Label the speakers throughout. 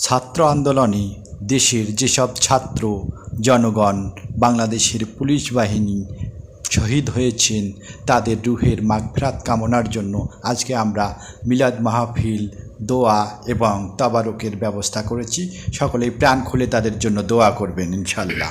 Speaker 1: ছাত্র আন্দোলনে দেশের যেসব ছাত্র, জনগণ, বাংলাদেশের পুলিশ বাহিনী শহীদ হয়েছেন, তাদের রুহের মাগফিরাত কামনার জন্য আজকে আমরা মিলাদ মাহফিল, দোয়া এবং তাবারকের ব্যবস্থা করেছি। সকলেই প্রাণ খুলে তাদের জন্য দোয়া করবেন ইনশাল্লাহ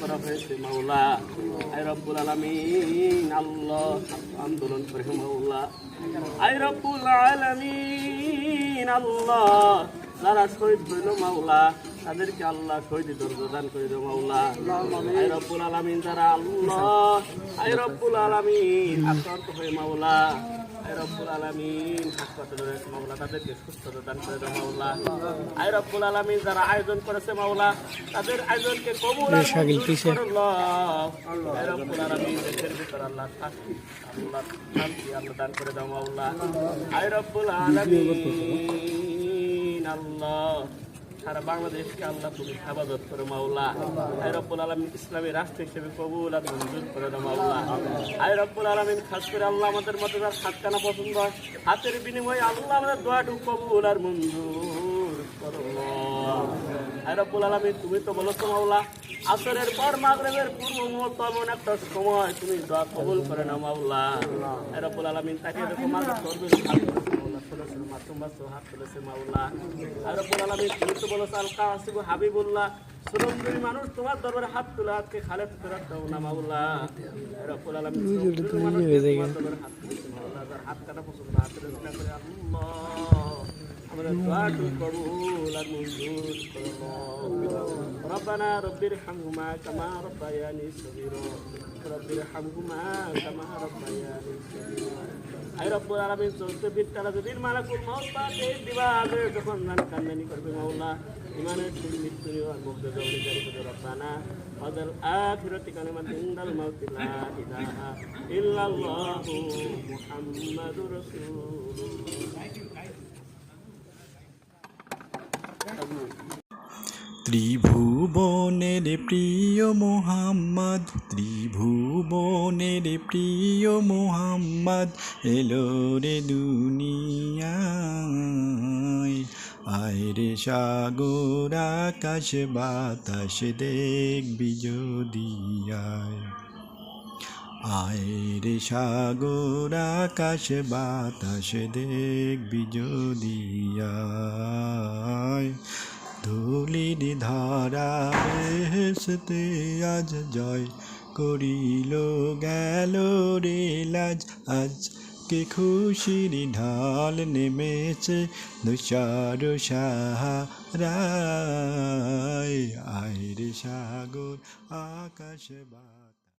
Speaker 2: করা হয়েছে, মাওলা। আই রব্বুল আলামিন, আল্লাহ আন্দোলন করে, মাওলা। আই রব্বুল আলামিন, আল্লাহ। যারা শহীদ হইল মাওলা। তাদেরকে আল্লাহ শহীদ দর্জা দান করে দেও মাওলা? আয় রব্বুল আলামিন যারা আল্লাহ আয় রব্বুল আলামিন। আক্রান্ত হয়ে মাওলা আয় রব্বুল আলামিন। হাসপাতালে রয়েছে মাওলা তাদেরকে সুস্থতা দান করে দাও মাওলা। আয় রব্বুল আলামিন যারা আয়োজন করেছে মাওলা তাদের আয়োজনকে কবুল আল্লাহ আয় রব্বুল আলামিন দেশের ভিতর আল্লাহ শান্তি আল্লাহ শান্তি আল্লাহ দান করে দাও মাওলা। আয় রব্বুল আলামিন আল্লাহ। সারা বাংলাদেশকে আল্লাহ তুমি হেফাজত করে মাওলা। আয় রব্বুল আলমিন ইসলামী রাষ্ট্র হিসেবে কবুল আর মঞ্জুর করে দাও মাওলা। আয় রব্বুল আলমিন খাস করে আল্লাহ আমাদের মতো যার হাত কানা পছন্দ হয় হাতের বিনিময়ে আল্লাহ আমাদের দোয়াটুক কবুল আর মঞ্জুর করো। রব্বুল আলমিন তুমি তো বলেছ মাওলা, আসরের পর মাগরেবের পূর্ব মুহূর্ত একটা সময়, তুমি দোয়া কবুল করে না মাওলা। রব্বুল আলমিন তাকে এরকম মাগরেব করবে বলো হাবিবুল্লাহ সুরন্দরী মানুষ তোমার দরবারে হাত তুলে আজকে খালে ফেরত দাও তোমার হাত মাওলা হাত কাটা পছন্দ হাত তুলে করে আল্লাহ। আমাদের দোয়াটু কবুল আর মঞ্জুর করো ربنا رب ارحمهما كما ربياني صغيرا رب ارحمهما كما ربياني صغيرا আই রব্বুল আলামিন চলতে বিদ্যারা যদি মালাকুল মউত পাকে দিবা আগে যখন নান কান্নানি করবে মাওলা ইমানের ঠিক মৃত্যু নিবার মুগ্ধ জগনি জারি করে রব্বানা ওয়াদাল আখিরাতি কালিমাত ইনদাল মাউত লা ইলাহা ইল্লাল্লাহু মুহাম্মাদুর রাসূলুল্লাহ
Speaker 1: ত্রিভুবনের প্রিয় মোহাম্মদ, ত্রিভুবনের প্রিয় মোহাম্মদ, এলো রে দুনিয়ায়। আয় রে সাগর আকাশ, বাতাস দেখবি যদি আয়। রে সাগর আকাশ, বাতাস দেখবি যদি আয়। ধুলির ধারা বেহেশতে আজ জয় করিল, গেল রে লাজ। আজ কে খুশির ঢাল নেমেছে দুষার সাহারায়। আয় রে সাগর, আকাশ বা